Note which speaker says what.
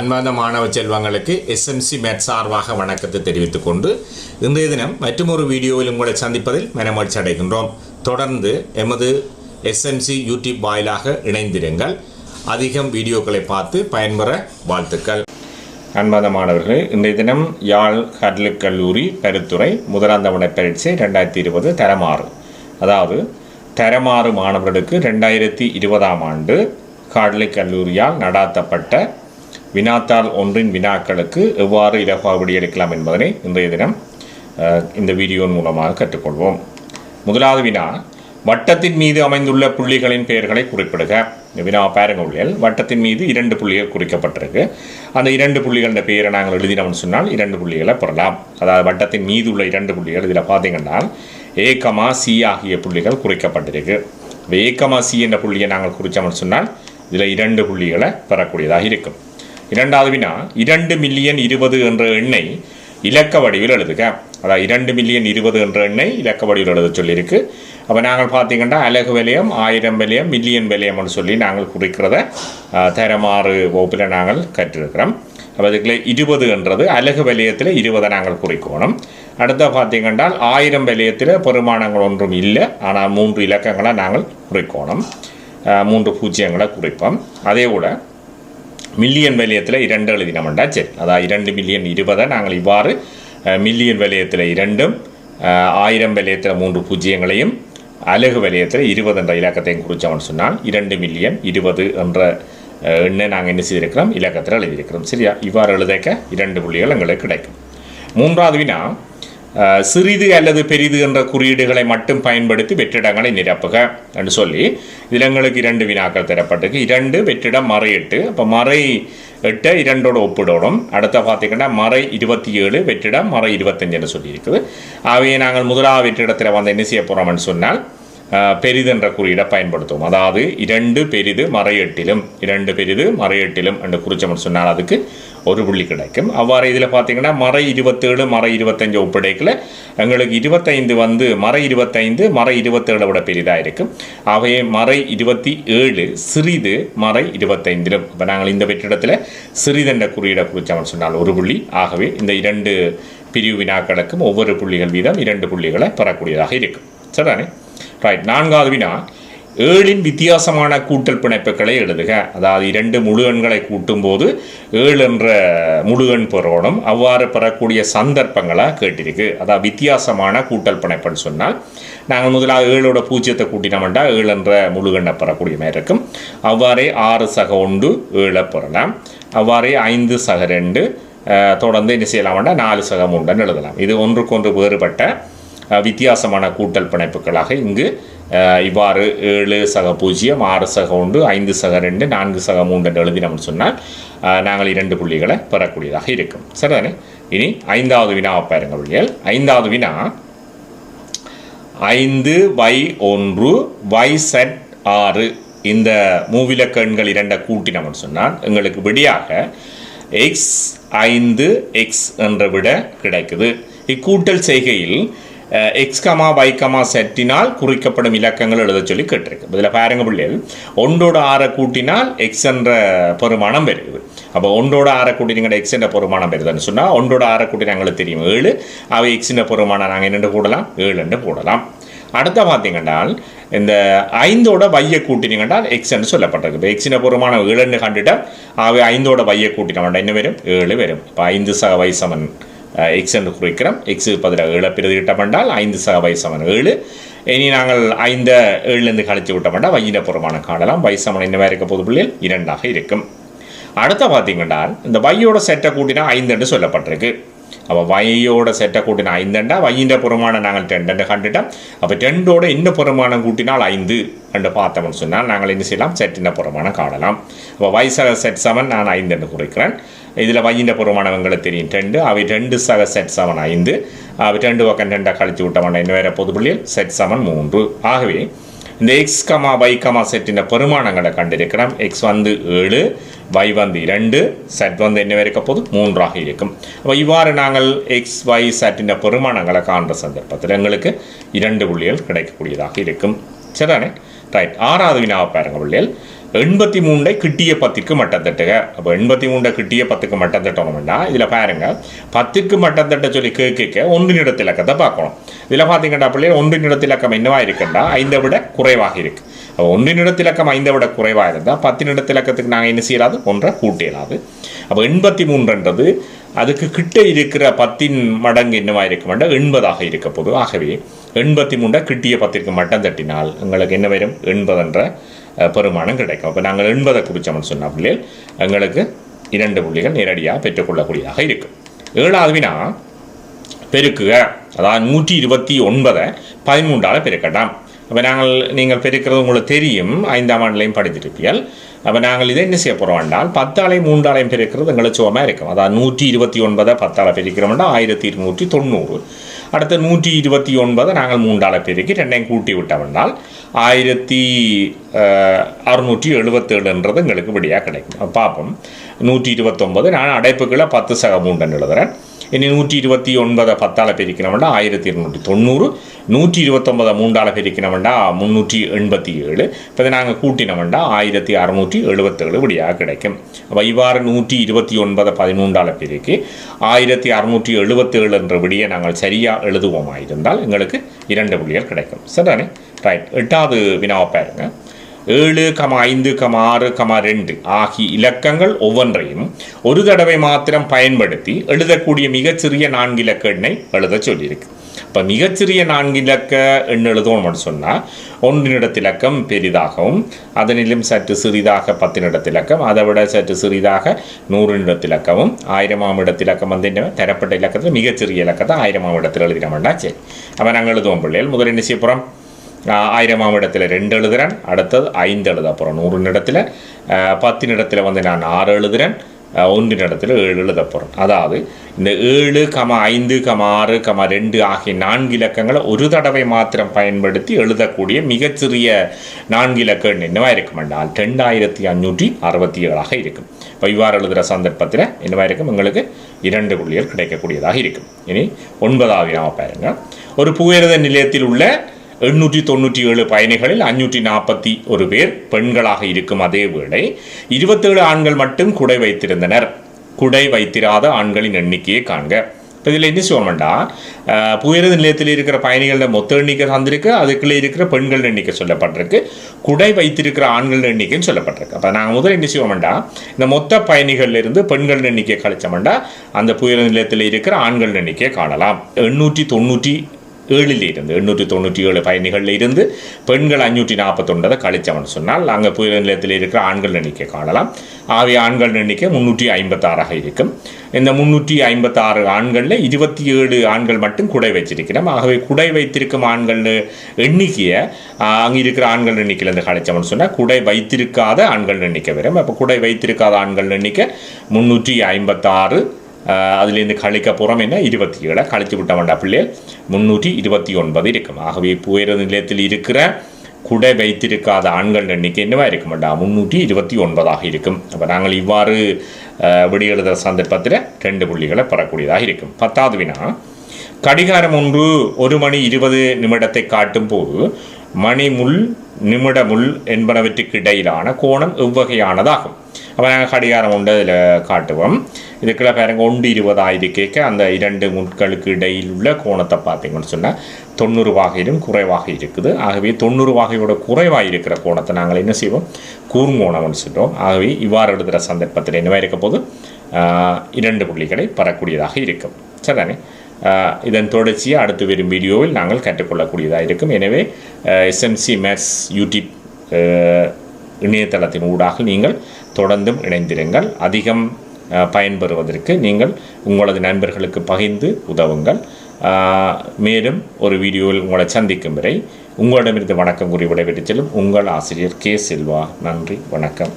Speaker 1: அன்பார்ந்த மாணவ செல்வங்களுக்கு எஸ்எம்சி மேட் சார்பாக வணக்கத்தை தெரிவித்துக் கொண்டு இன்றைய தினம் மற்றொரு வீடியோவில் உங்களை சந்திப்பதில் மனமகிழ்ச்சி அடைகின்றோம். தொடர்ந்து எமது எஸ்எம்சி யூடியூப் வாயிலாக இணைந்திருங்கள். அதிகம் வீடியோக்களை பார்த்து பயன்பெற வாழ்த்துக்கள். அன்பார்ந்த மாணவர்களே இன்றைய தினம் யாழ் கடலுக் கல்லூரி பருத்துறை முதலாம் தவணை பரீட்சை ரெண்டாயிரத்தி இருபது தரமாறு. அதாவது தரமாறு மாணவர்களுக்கு ரெண்டாயிரத்தி இருபதாம் ஆண்டு காடலை கல்லூரியால் நடாத்தப்பட்ட வினாத்தாள் ஒன்றின் வினாக்களுக்கு எவ்வாறு இலகுவாக விடியெடுக்கலாம் என்பதனை இன்றைய தினம் இந்த வீடியோன் மூலமாக கற்றுக்கொள்வோம். முதலாவது வினா வட்டத்தின் மீது அமைந்துள்ள புள்ளிகளின் பெயர்களை குறிப்பிடுக. இந்த வினா பாருங்க உள்ளியல் வட்டத்தின் மீது இரண்டு புள்ளிகள் குறிக்கப்பட்டிருக்கு. அந்த இரண்டு புள்ளிகளின் பெயரை நாங்கள் எழுதினோம்னு சொன்னால் இரண்டு புள்ளிகளை பெறலாம். அதாவது வட்டத்தின் மீது உள்ள இரண்டு புள்ளிகள் இதில் பார்த்தீங்கன்னா ஏகமா சி ஆகிய புள்ளிகள் குறிக்கப்பட்டிருக்கு. ஏகமா சி என்ற புள்ளியை நாங்கள் குறித்தோம்னு சொன்னால் இதில் இரண்டு புள்ளிகளை பெறக்கூடியதாக இருக்கும். இரண்டாவது வினா இரண்டு மில்லியன் இருபது என்ற எண்ணை இலக்க வடிவில் எழுதுக. அதாவது இரண்டு மில்லியன் இருபது என்ற எண்ணை இலக்க வடிவில் எழுத சொல்லியிருக்கு. அப்போ நாங்கள் பார்த்தீங்கன்னா அலகு விலையம் ஆயிரம் விலையம் மில்லியன் விலையம்னு சொல்லி நாங்கள் குறிக்கிறத தரமாறு வகுப்பில் நாங்கள் கற்றிருக்கிறோம். அப்போ அதுக்குள்ள இருபது என்றது அலகு விலையத்தில் இருபதை நாங்கள் குறிக்கணும். அடுத்த பார்த்தீங்கன்னா ஆயிரம் விலையத்தில் பெருமானங்கள் ஒன்றும் இல்லை. ஆனால் மூன்று இலக்கங்களை நாங்கள் குறிக்கணும். மூன்று பூஜ்ஜியங்களை குறிப்போம். அதே போல் மில்லியன் வலயத்தில் இரண்டு எழுதினோம்டா சரி அதாவது இரண்டு மில்லியன் இருபதை நாங்கள் இவ்வாறு மில்லியன் வலயத்தில் இரண்டும் ஆயிரம் வலயத்தில் மூன்று பூஜ்ஜியங்களையும் அலகு வலயத்தில் இருபது என்ற இலக்கத்தையும் குறித்தோம்னு சொன்னால் இரண்டு மில்லியன் இருபது என்ற எண்ணை நாங்கள் என்ன செய்திருக்கிறோம்? இலக்கத்தில் எழுதியிருக்கிறோம். சரியா? இவ்வாறு எழுதக்க இரண்டு புள்ளிகள் எங்களுக்கு கிடைக்கும். மூன்றாவது வினா சிறிது அல்லது பெரிது என்ற குறியீடுகளை மட்டும் பயன்படுத்தி வெற்றிடங்களை நிரப்புக என்று சொல்லி இதில் எங்களுக்கு இரண்டு வினாக்கள் தரப்பட்டிருக்கு. இரண்டு வெற்றிடம் மறை எட்டு அப்போ மறை எட்டை இரண்டோட ஒப்பிடணும். அடுத்த பார்த்தீங்கன்னா மறை இருபத்தி ஏழு வெற்றிடம் மறை இருபத்தஞ்சுன்னு சொல்லியிருக்குது. ஆகவே நாங்கள் முதலாவது வெற்றிடத்தில் வந்து என்ன செய்ய போகிறோம்னு சொன்னால் பெரிது என்ற குறியீடை பயன்படுத்துவோம். அதாவது இரண்டு பெரிது மறையெட்டிலும் இரண்டு பெரிது மறையெட்டிலும் என்று குறிச்சோம்னு சொன்னால் அதுக்கு ஒரு புள்ளி கிடைக்கும். அவ்வாறு இதில் பார்த்தீங்கன்னா மறை இருபத்தேழு மறை இருபத்தஞ்சு ஒப்படைக்கில் எங்களுக்கு இருபத்தைந்து வந்து மறை இருபத்தைந்து மறை இருபத்தேழை விட பெரிதாக இருக்கும். ஆகவே மறை இருபத்தி ஏழு சிறிது மறை இருபத்தைந்திலும். இப்போ நாங்கள் இந்த வெற்றிடத்தில் சிறிதென்ற குறியீடை குறிச்சோம்னு சொன்னால் ஒரு புள்ளி. ஆகவே இந்த இரண்டு பிரிவு வினாக்களுக்கும் ஒவ்வொரு புள்ளிகள் வீதம் இரண்டு புள்ளிகளை பெறக்கூடியதாக இருக்கும். சரிதானே? ரைட் நான்காவது வினா. ஏழின் வித்தியாசமான கூட்டல் பிணைப்புகளை எழுதுக. அதாவது இரண்டு முழு எண்களை கூட்டும்போது ஏழு என்ற முழு எண் பெறணும். அவ்வாறு பெறக்கூடிய சந்தர்ப்பங்களாக கேட்டிருக்கு. அதாவது வித்தியாசமான கூட்டல் பிணைப்புன்னு சொன்னால் நாங்கள் முதலாக ஏழோட பூஜ்ஜியத்தை கூட்டினோம்டா ஏழு என்ற முழு எண்ணை பெறக்கூடிய மாதிரி இருக்கும். அவ்வாறே ஆறு சக ஒன்று ஏழை பெறலாம். அவ்வாறே ஐந்து சக ரெண்டு தொடர்ந்து என்ன செய்யலாம்டா நாலு சக மூன்றுன்னு எழுதலாம். இது ஒன்றுக்கொன்று வேறுபட்ட வித்தியாசமான கூட்டல் பிணைப்புகளாக இங்கு இவ்வாறு ஏழு சக பூஜ்ஜியம் ஆறு சக ஒன்று ஐந்து சக ரெண்டு நான்கு சக மூன்று என்று எழுதினோம்னு சொன்னால் நாங்கள் இரண்டு புள்ளிகளை பெறக்கூடியதாக இருக்கும். சரிதானே? இனி ஐந்தாவது வினா பாருங்க பிள்ளைகள் ஐந்தாவது வினா. ஐந்து வை ஒன்று வை செட் ஆறு. இந்த மூவிலக்க எண்கள் இரண்டை கூட்டினோம்னு சொன்னால் எங்களுக்கு விடியாக எக்ஸ் ஐந்து எக்ஸ் என்ற விட கிடைக்குது. இக்கூட்டல் செய்கையில் எக்ஸ் கமா வை செட்டினால் குறிக்கப்படும் இலக்கங்கள் எழுத சொல்லி கேட்டிருக்கு. இதில் பாருங்க பிள்ளைகள் ஒன்றோட ஆறை கூட்டினால் எக்ஸ் என்ற பெருமானம் பெருகுது அப்போ ஒன்றோட ஆறை கூட்டினீங்க எக்ஸ் என்ற பெருமானம் பெறுதுன்னு சொன்னால் ஒன்றோட ஆறை கூட்டி எங்களுக்கு தெரியும் ஏழு. அவை எக்ஸின் பெருமானம் நாங்கள் என்னென்று போடலாம்? ஏழுன்னு போடலாம். அடுத்த பார்த்தீங்கன்னா இந்த ஐந்தோட வைய கூட்டினீங்கன்னா எக்ஸ்ன்னு சொல்லப்பட்டிருக்கு. இப்போ எக்ஸின பூர்வமான ஏழுன்னு கண்டுட்டால் அவை ஐந்தோட வைய கூட்டினோம்டா என்ன வரும்? ஏழு வரும். இப்போ ஐந்து சக வை சமன் எக்ஸ் என்று குறிக்கிறோம். எக்ஸுக்கு பதிலாக ஏழை பிரதியிட்டமென்றால் ஐந்து சக வை சமன் ஏழு. இனி நாங்கள் ஐந்த ஏழுலேருந்து கழித்து விட்டோம்னா வையின பூர்வமான காணலாம். வை சமன் என்னவா இருக்க போது பிள்ளைகள் இரண்டாக இருக்கும். அடுத்த பார்த்தீங்கன்னா இந்த வையோட செட்டை கூட்டினா ஐந்து என்று சொல்லப்பட்டிருக்கு. அப்போ வையோட செட்டை கூட்டினா ஐந்துண்டா வையின்ற புறமானம் நாங்கள் டெண்டு கண்டுட்டோம். அப்போ டெண்டோட இன்னும் புறமானம் கூட்டினால் ஐந்து என்று பார்த்தோம்னு சொன்னால் நாங்கள் என்ன செய்யலாம்? செட்டின புறமானம் காணலாம். அப்போ வைசக செட் சமன் நான் ஐந்துன்னு குறிக்கிறேன். இதில் வையின்ற புறமானவங்களுக்கு தெரியும். ரெண்டு அவை ரெண்டு சக செட் சமன் ஐந்து அவை ரெண்டு பக்கம் ரெண்டாக கழித்து விட்டோம்னா இன்னும் வேறு பொது புள்ளியில் செட் சமன் மூன்று. ஆகவே இந்த எக்ஸ் கமா வை கமா செட்டின் பெருமானங்களை கண்டிருக்கிறோம். எக்ஸ் வந்து ஏழு வை வந்து இரண்டு செட் வந்து என்ன இருக்க போது மூன்றாக இருக்கும். அப்போ இவ்வாறு நாங்கள் எக்ஸ் வை செட்டின் பெருமானங்களை காண்ற சந்தர்ப்பத்தில் எங்களுக்கு இரண்டு புள்ளிகள் கிடைக்கக்கூடியதாக இருக்கும். சரிதானே? ரைட் ஆறாவது வினாவை பாருங்க பிள்ளைகள். எண்பத்தி மூண்டை கிட்டிய பத்துக்கு மட்டம் தட்டுக. அப்போ எண்பத்தி மூண்டை கிட்டிய பத்துக்கு மட்டம் தட்டணும்னா இதில் பாருங்க. பத்துக்கு மட்டம் தட்ட சொல்லி கேட்க ஒன்று இடத்திலக்கத்தை பார்க்கணும். இதில் பார்த்தீங்கன்னா பிள்ளைகள் ஒன்று இடத்திலக்கம் என்னவாக இருக்குன்னா ஐந்தை விட குறைவாக இருக்கு. அப்போ ஒன்றின் இடத்திலக்கம் ஐந்தை விட குறைவாக இருந்தால் பத்தின் இடத்திலக்கத்துக்கு நாங்கள் என்ன செய்யலாது? ஒன்றை கூட்டியலாது அப்போ எண்பத்தி மூன்றுன்றது அதுக்கு கிட்ட இருக்கிற பத்தின் மடங்கு என்னவாக இருக்க இருக்குமெண்டா எண்பதாக இருக்க போது. ஆகவே எண்பத்தி மூன்றை கிட்டிய பத்திற்கு மட்டம் தட்டினால் எங்களுக்கு என்ன வரும்? எண்பதுன்ற பெருமானம் கிடைக்கும். அப்போ நாங்கள் எண்பதை குறிச்சோம்னு சொன்ன பிள்ளைகள் எங்களுக்கு இரண்டு புள்ளிகள் நேரடியாக பெற்றுக்கொள்ளக்கூடியதாக இருக்கும். ஏழாவது வினா பெருக்குக. அதாவது நூற்றி இருபத்தி ஒன்பதை பதிமூன்றால் பெருக்கட்டாம். அப்போ நாங்கள் நீங்கள் பெருக்கிறது உங்களுக்கு தெரியும் ஐந்தாம் ஆண்டுலையும் படித்திருப்பீர்கள். அப்போ நாங்கள் இதை என்ன செய்ய போகிறோம் என்றால் பத்தாலையும் மூன்றாலையும் பெருக்கிறது எங்களுக்கு சுகமாக இருக்கும். அதாவது நூற்றி இருபத்தி ஒன்பதை பத்தாலை பெருக்கிறோம்னா ஆயிரத்தி இருநூற்றி தொண்ணூறு. அடுத்து நூற்றி இருபத்தி ஒன்பது நாங்கள் மூன்றாள பேருக்கு ரெண்டையும் கூட்டி விட்டவனால் ஆயிரத்தி அறுநூற்றி எழுபத்தேழுன்றது எங்களுக்கு விடியாக கிடைக்கும். பார்ப்போம் நூற்றி இருபத்தொம்பது நான் அடைப்புகளை பத்து சக மூன்றுன்னு எழுதுகிறேன் இனி நூற்றி இருபத்தி ஒன்பதை பத்தால் பெருக்கினோம்னா ஆயிரத்தி இருநூற்றி தொண்ணூறு நூற்றி இருபத்தொன்பதை மூன்றால் பெருக்கினோம்னா முந்நூற்றி எண்பத்தி ஏழு இப்போ இதை நாங்கள் கூட்டினவண்டா ஆயிரத்தி அறுநூற்றி எழுபத்தேழு இப்படியாக கிடைக்கும் அப்போ இவ்வாறு நூற்றி இருபத்தி ஒன்பதை பதிமூன்றால் பெருக்கி ஆயிரத்தி அறுநூற்றி எழுபத்தேழு என்ற விடியை நாங்கள் சரியாக எழுதுவோமாக இருந்தால் எங்களுக்கு இரண்டு புள்ளிகள் கிடைக்கும் சரிதானே ரைட் எட்டாவது வினாவை பாருங்கள் ஏழு கமா ஐந்து கமா ஆறு கமா ரெண்டு ஆகிய இலக்கங்கள் ஒவ்வொன்றையும் ஒரு தடவை மாத்திரம் பயன்படுத்தி எழுதக்கூடிய மிகச்சிறிய நான்கு இலக்க எண்ணை எழுத சொல்லியிருக்கு. இப்போ மிகச்சிறிய நான்கு இலக்க எண் எழுதணும்னு சொன்னால் ஒன்றினிடத்திலக்கம் பெரிதாகவும் அதனிலும் சற்று சிறிதாக பத்தினிடத்திலக்கம் அதை விட சற்று சிறிதாக நூறினிடத்திலக்கமும் ஆயிரமாம் இடத்திலக்கம் வந்து என்ன தரப்பட்ட இலக்கத்தில் மிகச்சிறிய இலக்கத்தை ஆயிரமாம் இடத்தில் எழுதினோம்னா சரி. அப்போ நாங்கள் எழுதுவோம் பிள்ளைகள் முதல் என்ன செய்ய போகிறோம் ஆயிரமாம் இடத்துல ரெண்டு எழுதுகிறேன் அடுத்தது ஐந்து எழுத போகிறேன் நூறு இடத்துல பத்தின் இடத்துல வந்து நான் ஆறு எழுதுகிறேன் ஆஹ் ஒன்றின் இடத்துல ஏழு எழுத போகிறேன் அதாவது இந்த ஏழு கம ஐந்து கம ஆறு கம ரெண்டு ஆகிய நான்கு இலக்கங்களை ஒரு தடவை மாத்திரம் பயன்படுத்தி எழுதக்கூடிய மிகச்சிறிய நான்கு இலக்க எண் என்னவா இருக்கும் என்றால் ரெண்டாயிரத்தி அஞ்சூற்றி அறுபத்தி ஏழாக இருக்கும் இப்போ இவ்வாறு எழுதுகிற சந்தர்ப்பத்தில் என்னவா இருக்கும் எங்களுக்கு இரண்டு புள்ளிகள் கிடைக்கக்கூடியதாக இருக்கும் இனி ஒன்பதாவது நாம் பாருங்கள் ஒரு புகையிரத நிலையத்தில் உள்ள எண்ணூற்றி தொண்ணூற்றி ஏழு பயணிகளில் அஞ்சூற்றி நாற்பத்தி ஒரு பேர் பெண்களாக இருக்கும் அதே வேளை இருபத்தேழு ஆண்கள் மட்டும் குடை வைத்திருந்தனர். குடை வைத்திராத ஆண்களின் எண்ணிக்கையை காண்க. இப்போ இதில் என்ன சொல்லணும்டா புயரது நிலையத்தில் இருக்கிற பயணிகளோட மொத்த எண்ணிக்கை தந்திருக்கு அதுக்குள்ளே இருக்கிற பெண்கள் எண்ணிக்கை சொல்லப்பட்டிருக்கு குடை வைத்திருக்கிற ஆண்கள் எண்ணிக்கைன்னு சொல்லப்பட்டிருக்கு. அப்போ நாங்கள் முதல்ல என்ன செய்வோம்டா? இந்த மொத்த பயணிகள்லேருந்து பெண்கள் எண்ணிக்கை கழிச்சோம்டா அந்த புயர நிலையத்தில் இருக்கிற ஆண்கள் எண்ணிக்கையை காணலாம். எண்ணூற்றி தொண்ணூற்றி ஏழில் இருந்து எண்ணூற்றி தொண்ணூற்றி ஏழு பயணிகளில் இருந்து பெண்கள் அஞ்சூற்றி நாற்பத்தொன்பதை கழிச்சவன் சொன்னால் அங்கே புயல் நிலையத்தில் இருக்கிற ஆண்கள் எண்ணிக்கை காணலாம். ஆகிய ஆண்கள் எண்ணிக்கை முன்னூற்றி ஐம்பத்தாறாக இருக்கும். இந்த முந்நூற்றி ஐம்பத்தாறு ஆண்களில் இருபத்தி ஏழு ஆண்கள் மட்டும் குடை வச்சிருக்கிறோம் ஆகவே குடை வைத்திருக்கும் ஆண்கள் எண்ணிக்கையை அங்கே இருக்கிற ஆண்கள் எண்ணிக்கையிலேருந்து கழிச்சவன் சொன்னால் குடை வைத்திருக்காத ஆண்கள் எண்ணிக்கை வரும். அப்போ குடை வைத்திருக்காத ஆண்கள் எண்ணிக்கை முந்நூற்றி ஐம்பத்தாறு அதுலேருந்து கழிக்க புறம் என்ன இருபத்தி ஏழை கழித்து விட்ட வேண்டாம் பிள்ளைகள் முந்நூற்றி இருபத்தி ஒன்பது இருக்கும் ஆகவே புயர நிலையத்தில் இருக்கிற குடை வைத்திருக்காத ஆண்கள் எண்ணிக்கை என்னவா இருக்கும் வேண்டாம் முந்நூற்றி இருபத்தி ஒன்பதாக இருக்கும் அப்போ நாங்கள் இவ்வாறு ஆஹ் விடியெழுத சந்தர்ப்பத்தில் ரெண்டு புள்ளிகளை பெறக்கூடியதாக இருக்கும் பத்தாவது வினா கடிகாரம் ஒன்று ஒரு மணி இருபது நிமிடத்தை காட்டும் போது மணி முள் நிமிடமுள் என்பனவற்றுக்கு இடையிலான கோணம் எவ்வகையானதாகும். அப்போ நாங்கள் கடிகாரம் உண்டு அதில் காட்டுவோம். இதுக்குள்ள பாருங்க ஒன்று இருபதாயிருக்கேக்க அந்த இரண்டு முட்களுக்கு இடையில் உள்ள கோணத்தை பார்த்தீங்கன்னு சொன்னால் தொண்ணூறு வாகையிலும் குறைவாக இருக்குது. ஆகவே தொண்ணூறு வாகையோட குறைவாக இருக்கிற கோணத்தை நாங்கள் என்ன செய்வோம்? கூர்மோணம்னு சொல்கிறோம் ஆகவே இவ்வாறு எழுதுகிற சந்தர்ப்பத்தில் என்னவாக இருக்க போது இரண்டு புள்ளிகளை பெறக்கூடியதாக இருக்கும். சரிதானே? இதன் தொடர்ச்சியை அடுத்து வரும் வீடியோவில் நாங்கள் கற்றுக்கொள்ளக்கூடியதாக இருக்கும். எனவே எஸ்எம்சி மேத்ஸ் யூடியூப் இணையதளத்தின் ஊடாக நீங்கள் தொடர்ந்தும் இணைந்திருங்கள். அதிகம் பயன்பெறுவதற்கு நீங்கள் உங்களது நண்பர்களுக்கு பகிர்ந்து உதவுங்கள். மேலும் ஒரு வீடியோவில் உங்களை சந்திக்கும் வரை உங்களிடமிருந்து வணக்கம் கூறி விடைபெற்று செல்லும் உங்கள் ஆசிரியர் கே செல்வா. நன்றி வணக்கம்.